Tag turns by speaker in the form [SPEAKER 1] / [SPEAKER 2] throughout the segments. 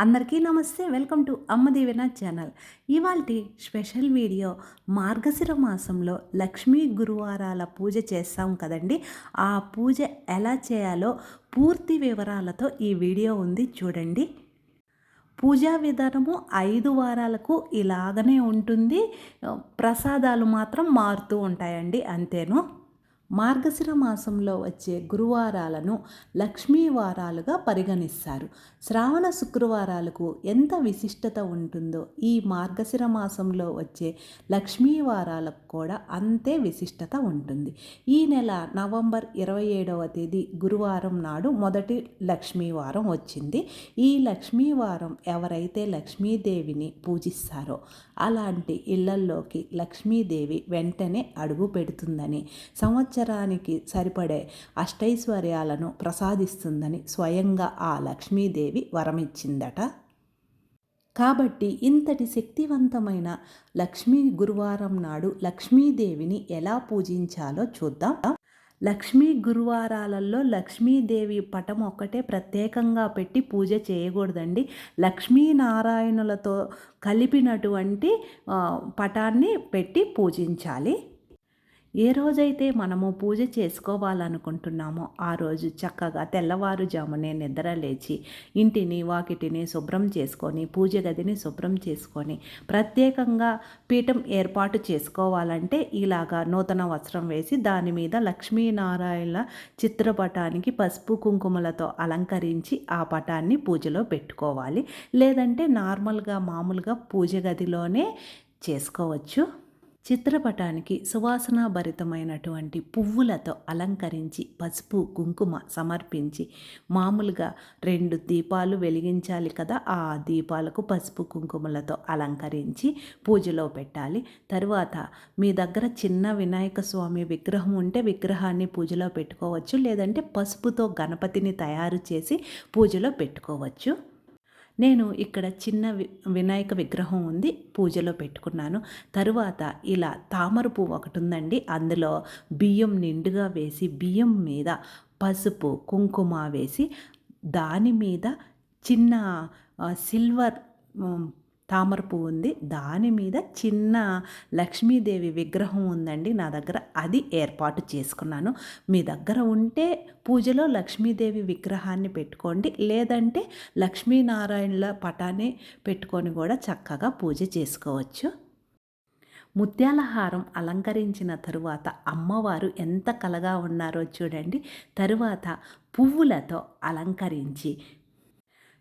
[SPEAKER 1] అందరికీ నమస్తే. Welcome to అమ్మదేవిన ఛానల్. ఇవాల్టి స్పెషల్ వీడియో మార్గశిర మాసంలో లక్ష్మీ గురువారాల పూజ చేస్తాం కదండి. ఆ పూజ ఎలా చేయాలో పూర్తి వివరాలతో ఈ వీడియో ఉంది చూడండి. పూజా విధానము ఐదు వారాలకు ఇలాగనే ఉంటుంది. ప్రసాదాలు మాత్రం మారుతూ ఉంటాయండి అంతేను. మార్గశిర మాసంలో వచ్చే గురువారాలను లక్ష్మీ వారాలుగా పరిగణిస్తారు. శ్రావణ శుక్రవారాలకు ఎంత విశిష్టత ఉంటుందో ఈ మార్గశిర మాసంలో వచ్చే లక్ష్మీ వారాలకు కూడా అంతే విశిష్టత ఉంటుంది. ఈ నెల నవంబర్ ఇరవై ఏడవ తేదీ గురువారం నాడు మొదటి లక్ష్మీవారం వచ్చింది. ఈ లక్ష్మీవారం ఎవరైతే లక్ష్మీదేవిని పూజిస్తారో అలాంటి ఇళ్ళల్లోకి లక్ష్మీదేవి వెంటనే అడుగు పెడుతుందని సంవత్సరం సంవత్సరానికి సరిపడే అష్టైశ్వర్యాలను ప్రసాదిస్తుందని స్వయంగా ఆ లక్ష్మీదేవి వరమిచ్చిందట. కాబట్టి ఇంతటి శక్తివంతమైన లక్ష్మీ గురువారం నాడు లక్ష్మీదేవిని ఎలా పూజించాలో చూద్దాం. లక్ష్మీ గురువారాలలో లక్ష్మీదేవి పటం ఒక్కటే ప్రత్యేకంగా పెట్టి పూజ చేయకూడదండి. లక్ష్మీనారాయణులతో కలిపినటువంటి పటాన్ని పెట్టి పూజించాలి. ఏ రోజైతే మనము పూజ చేసుకోవాలనుకుంటున్నామో ఆ రోజు చక్కగా తెల్లవారుజామునే నిద్ర లేచి ఇంటిని వాకిటిని శుభ్రం చేసుకొని పూజ గదిని శుభ్రం చేసుకొని ప్రత్యేకంగా పీఠం ఏర్పాటు చేసుకోవాలంటే ఇలాగా నూతన వస్త్రం వేసి దాని మీద లక్ష్మీనారాయణ చిత్రపటానికి పసుపు కుంకుమలతో అలంకరించి ఆ పటాన్ని పూజలో పెట్టుకోవాలి. లేదంటే నార్మల్గా మామూలుగా పూజ గదిలోనే చేసుకోవచ్చు. చిత్రపటానికి సువాసనాభరితమైనటువంటి పువ్వులతో అలంకరించి పసుపు కుంకుమ సమర్పించి మామూలుగా రెండు దీపాలు వెలిగించాలి కదా ఆ దీపాలకు పసుపు కుంకుమలతో అలంకరించి పూజలో పెట్టాలి. తరువాత మీ దగ్గర చిన్న వినాయక స్వామి విగ్రహం ఉంటే విగ్రహాన్ని పూజలో పెట్టుకోవచ్చు లేదంటే పసుపుతో గణపతిని తయారు చేసి పూజలో పెట్టుకోవచ్చు. నేను ఇక్కడ చిన్న వినాయక విగ్రహం ఉంది పూజలో పెట్టుకున్నాను. తరువాత ఇలా తామర పువ్వు ఒకటి ఉందండి. అందులో బియ్యం నిండుగా వేసి బియ్యం మీద పసుపు కుంకుమ వేసి దాని మీద చిన్న సిల్వర్ తామర పువ్వు ఉంది. దాని మీద చిన్న లక్ష్మీదేవి విగ్రహం ఉందండి. నా దగ్గర అది ఏర్పాటు చేసుకున్నాను. మీ దగ్గర ఉంటే పూజలో లక్ష్మీదేవి విగ్రహాన్ని పెట్టుకోండి. లేదంటే లక్ష్మీనారాయణుల పటాన్ని పెట్టుకొని కూడా చక్కగా పూజ చేసుకోవచ్చు. ముత్యాల హారం అలంకరించిన తరువాత అమ్మవారు ఎంత కలగా ఉన్నారో చూడండి. తరువాత పువ్వులతో అలంకరించి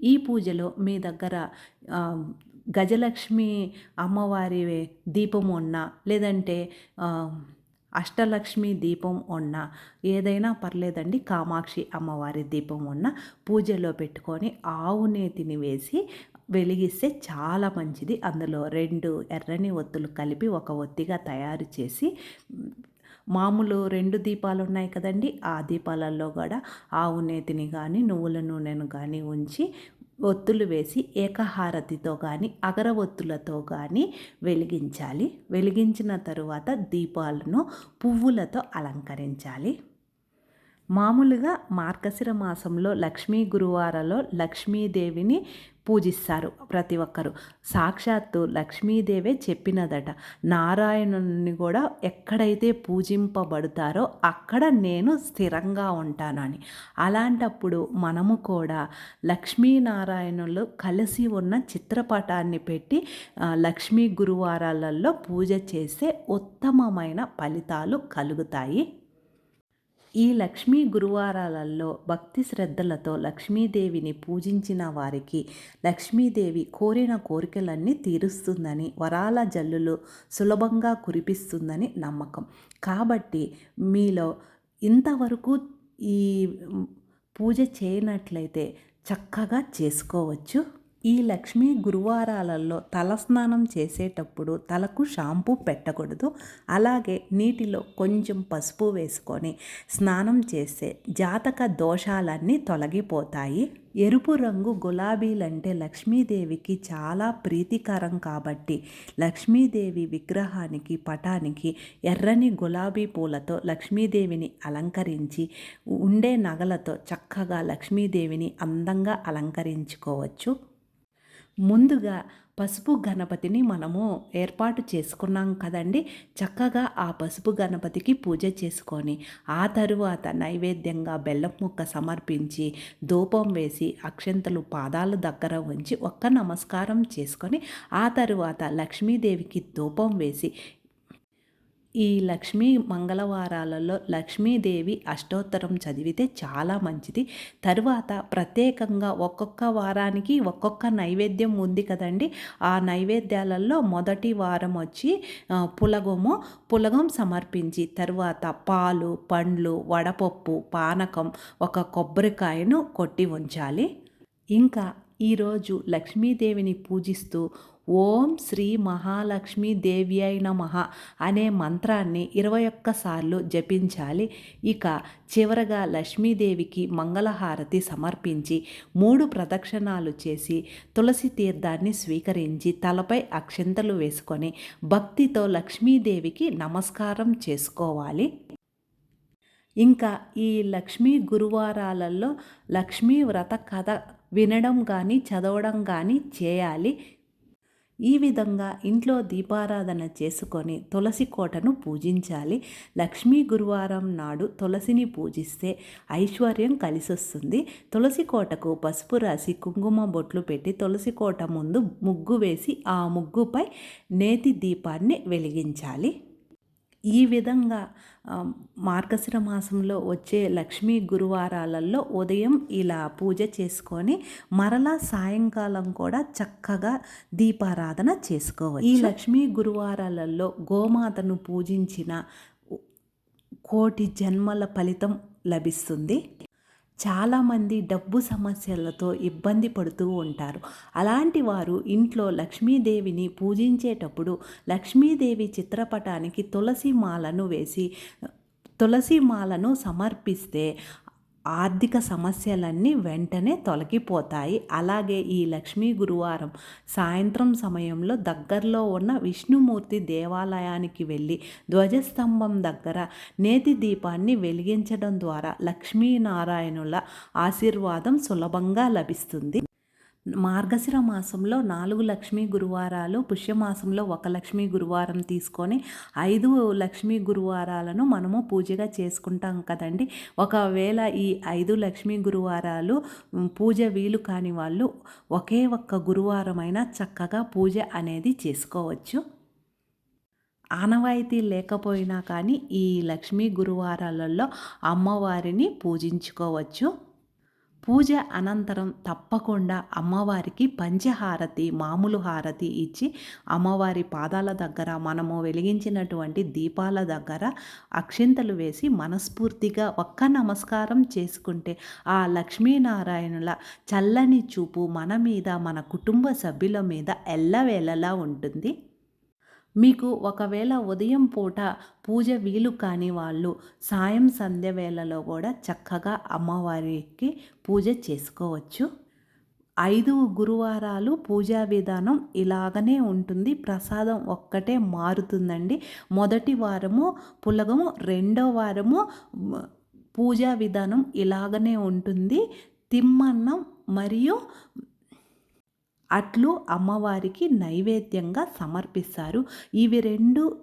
[SPEAKER 1] ఈ పూజలో మీ దగ్గర గజలక్ష్మి అమ్మవారి దీపం ఉన్న లేదంటే అష్టలక్ష్మి దీపం ఉన్న ఏదైనా పర్లేదండి కామాక్షి అమ్మవారి దీపం ఉన్న పూజలో పెట్టుకొని ఆవు నేతిని వేసి వెలిగిస్తే చాలా మంచిది. అందులో రెండు ఎర్రని ఒత్తులు కలిపి ఒక ఒత్తిగా తయారు చేసి మామూలు రెండు దీపాలు ఉన్నాయి కదండి. ఆ దీపాలలో కూడా ఆవు నేతిని కానీ నువ్వుల నూనెను కానీ ఉంచి ఒత్తులు వేసి ఏకహారతితో కానీ అగరవత్తులతో కానీ వెలిగించాలి. వెలిగించిన తరువాత దీపాలను పువ్వులతో అలంకరించాలి. మామూలుగా మార్గశిర మాసంలో లక్ష్మీ గురువారలో లక్ష్మీదేవిని పూజిస్తారు ప్రతి ఒక్కరు. సాక్షాత్తు లక్ష్మీదేవే చెప్పినదట నారాయణుని కూడా ఎక్కడైతే పూజింపబడతారో అక్కడ నేను స్థిరంగా ఉంటానని. అలాంటప్పుడు మనము కూడా లక్ష్మీనారాయణులు కలిసి ఉన్న చిత్రపటాన్ని పెట్టి లక్ష్మీ గురువారాలలో పూజ చేస్తే ఉత్తమమైన ఫలితాలు కలుగుతాయి. ఈ లక్ష్మీ గురువారాలలో భక్తి శ్రద్ధలతో లక్ష్మీదేవిని పూజించిన వారికి లక్ష్మీదేవి కోరిన కోరికలన్నీ తీరుస్తుందని వరాల జల్లులు సులభంగా కురిపిస్తుందని నమ్మకం. కాబట్టి మీలో ఇంతవరకు ఈ పూజ చేయనట్లయితే చక్కగా చేసుకోవచ్చు. ఈ లక్ష్మీ గురువారాలలో తలస్నానం చేసేటప్పుడు తలకు షాంపూ పెట్టకూడదు. అలాగే నీటిలో కొంచెం పసుపు వేసుకొని స్నానం చేస్తే జాతక దోషాలన్నీ తొలగిపోతాయి. ఎరుపు రంగు గులాబీలంటే లక్ష్మీదేవికి చాలా ప్రీతికరం కాబట్టి లక్ష్మీదేవి విగ్రహానికి పటానికి ఎర్రని గులాబీ పూలతో లక్ష్మీదేవిని అలంకరించి ఉండే నగలతో చక్కగా లక్ష్మీదేవిని అందంగా అలంకరించుకోవచ్చు. ముందుగా పసుపు గణపతిని మనము ఏర్పాటు చేసుకున్నాం కదండి. చక్కగా ఆ పసుపు గణపతికి పూజ చేసుకొని ఆ తరువాత నైవేద్యంగా బెల్లం ముక్క సమర్పించి ధూపం వేసి అక్షంతలు పాదాల దగ్గర ఉంచి ఒక్క నమస్కారం చేసుకొని ఆ తరువాత లక్ష్మీదేవికి ధూపం వేసి ఈ లక్ష్మీ మంగళవారాలలో లక్ష్మీదేవి అష్టోత్తరం చదివితే చాలా మంచిది. తరువాత ప్రత్యేకంగా ఒక్కొక్క వారానికి ఒక్కొక్క నైవేద్యం ఉంది కదండి. ఆ నైవేద్యాలలో మొదటి వారం వచ్చి పులగము పులగం సమర్పించి తరువాత పాలు పండ్లు వడపప్పు పానకం ఒక కొబ్బరికాయను కొట్టి ఉంచాలి. ఇంకా ఈరోజు లక్ష్మీదేవిని పూజిస్తూ ఓం శ్రీ మహాలక్ష్మి దేవ్యై నమ అనే మంత్రాన్ని ఇరవై ఒక్కసార్లు జపించాలి. ఇక చివరగా లక్ష్మీదేవికి మంగళహారతి సమర్పించి మూడు ప్రదక్షిణాలు చేసి తులసి తీర్థాన్ని స్వీకరించి తలపై అక్షింతలు వేసుకొని భక్తితో లక్ష్మీదేవికి నమస్కారం చేసుకోవాలి. ఇంకా ఈ లక్ష్మీ గురువారాలలో లక్ష్మీ వ్రత కథ వినడం కానీ చదవడం కానీ చేయాలి. ఈ విధంగా ఇంట్లో దీపారాధన చేసుకొని తులసి కోటను పూజించాలి. లక్ష్మీ గురువారం నాడు తులసిని పూజిస్తే ఐశ్వర్యం కలిసొస్తుంది. తులసి కోటకు పసుపు రాసి కుంకుమ బొట్లు పెట్టి తులసి కోట ముందు ముగ్గు వేసి ఆ ముగ్గుపై నేతి దీపాన్ని వెలిగించాలి. ఈ విధంగా మార్గశిర మాసంలో వచ్చే లక్ష్మీ గురువారాలలో ఉదయం ఇలా పూజ చేసుకొని మరలా సాయంకాలం కూడా చక్కగా దీపారాధన చేసుకోవచ్చు. ఈ లక్ష్మీ గురువారాలలో గోమాతను పూజించిన కోటి జన్మల ఫలితం లభిస్తుంది. చాలామంది డబ్బు సమస్యలతో ఇబ్బంది పడుతూ ఉంటారు. అలాంటి వారు ఇంట్లో లక్ష్మీదేవిని పూజించేటప్పుడు లక్ష్మీదేవి చిత్రపటానికి తులసి మాలను వేసి తులసి మాలను సమర్పిస్తే ఆర్థిక సమస్యలన్నీ వెంటనే తొలగిపోతాయి. అలాగే ఈ లక్ష్మీ గురువారం సాయంత్రం సమయంలో దగ్గరలో ఉన్న విష్ణుమూర్తి దేవాలయానికి వెళ్ళి ధ్వజస్తంభం దగ్గర నేతి దీపాన్ని వెలిగించడం ద్వారా లక్ష్మీనారాయణుల ఆశీర్వాదం సులభంగా లభిస్తుంది. మార్గశిర మాసంలో నాలుగు లక్ష్మీ గురువారాలు పుష్యమాసంలో ఒక లక్ష్మీ గురువారం తీసుకొని ఐదు లక్ష్మీ గురువారాలను మనము పూజగా చేసుకుంటాం కదండి. ఒకవేళ ఈ ఐదు లక్ష్మీ గురువారాలు పూజ వీలు కాని వాళ్ళు ఒకే ఒక్క గురువారమైనా చక్కగా పూజ అనేది చేసుకోవచ్చు. ఆనవాయితీ లేకపోయినా కానీ ఈ లక్ష్మీ గురువారాలలో అమ్మవారిని పూజించుకోవచ్చు. పూజ అనంతరం తప్పకుండా అమ్మవారికి పంచహారతి మామూలు హారతి ఇచ్చి అమ్మవారి పాదాల దగ్గర మనము వెలిగించినటువంటి దీపాల దగ్గర అక్షింతలు వేసి మనస్ఫూర్తిగా ఒక్క నమస్కారం చేసుకుంటే ఆ లక్ష్మీనారాయణుల చల్లని చూపు మన మీద మన కుటుంబ సభ్యుల మీద ఎల్లవేళలా ఉంటుంది. మీకు ఒకవేళ ఉదయం పూట పూజ వీలు కాని వాళ్ళు సాయం సంధ్య వేళలో కూడా చక్కగా అమ్మవారికి పూజ చేసుకోవచ్చు. ఐదు గురువారాలు పూజా విధానం ఇలాగనే ఉంటుంది. ప్రసాదం ఒక్కటే మారుతుందండి. మొదటి వారము పులగము రెండో వారము పూజా విధానం ఇలాగనే ఉంటుంది. తిమ్మన్నం మరియు అట్లు అమ్మవారికి నైవేద్యంగా సమర్పిస్తారు. ఇవి రెండు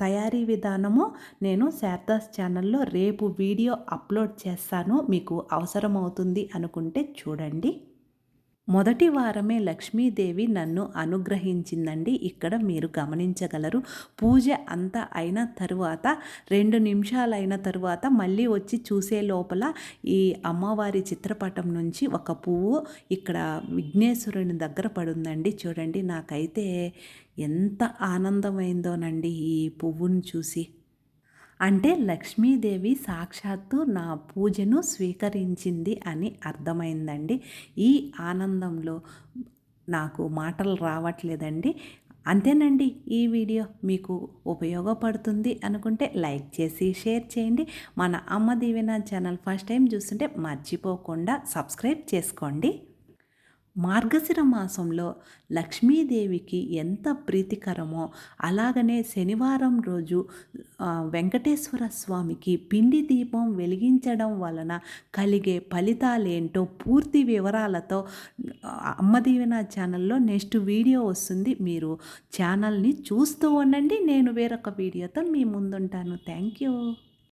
[SPEAKER 1] తయారీ విధానము నేను శారదాస్ ఛానల్లో రేపు వీడియో అప్లోడ్ చేస్తాను. మీకు అవసరమవుతుంది అనుకుంటే చూడండి. మొదటి వారమే లక్ష్మీదేవి నన్ను అనుగ్రహించిందండి. ఇక్కడ మీరు గమనించగలరు. పూజ అంతా అయిన తరువాత రెండు నిమిషాలు అయిన తరువాత మళ్ళీ వచ్చి చూసే లోపల ఈ అమ్మవారి చిత్రపటం నుంచి ఒక పువ్వు ఇక్కడ విఘ్నేశ్వరుని దగ్గర పడుందండి. చూడండి నాకైతే ఎంత ఆనందమైందోనండి ఈ పువ్వును చూసి. అంటే లక్ష్మీదేవి సాక్షాత్తు నా పూజను స్వీకరించింది అని అర్థమైందండి. ఈ ఆనందంలో నాకు మాటలు రావట్లేదండి. అంతేనండి ఈ వీడియో. మీకు ఉపయోగపడుతుంది అనుకుంటే లైక్ చేసి షేర్ చేయండి. మన అమ్మ దీవెన ఛానల్ ఫస్ట్ టైం చూస్తుంటే మర్చిపోకుండా సబ్స్క్రైబ్ చేసుకోండి. మార్గశిర మాసంలో లక్ష్మీదేవికి ఎంత ప్రీతికరమో అలాగనే శనివారం రోజు వెంకటేశ్వర స్వామికి పిండి దీపం వెలిగించడం వలన కలిగే ఫలితాలేంటో పూర్తి వివరాలతో ఆ, ఛానల్లో నెక్స్ట్ వీడియో వస్తుంది. మీరు ఛానల్ని చూస్తూ ఉండండి. నేను వేరొక వీడియోతో మీ ముందుంటాను. Thank you.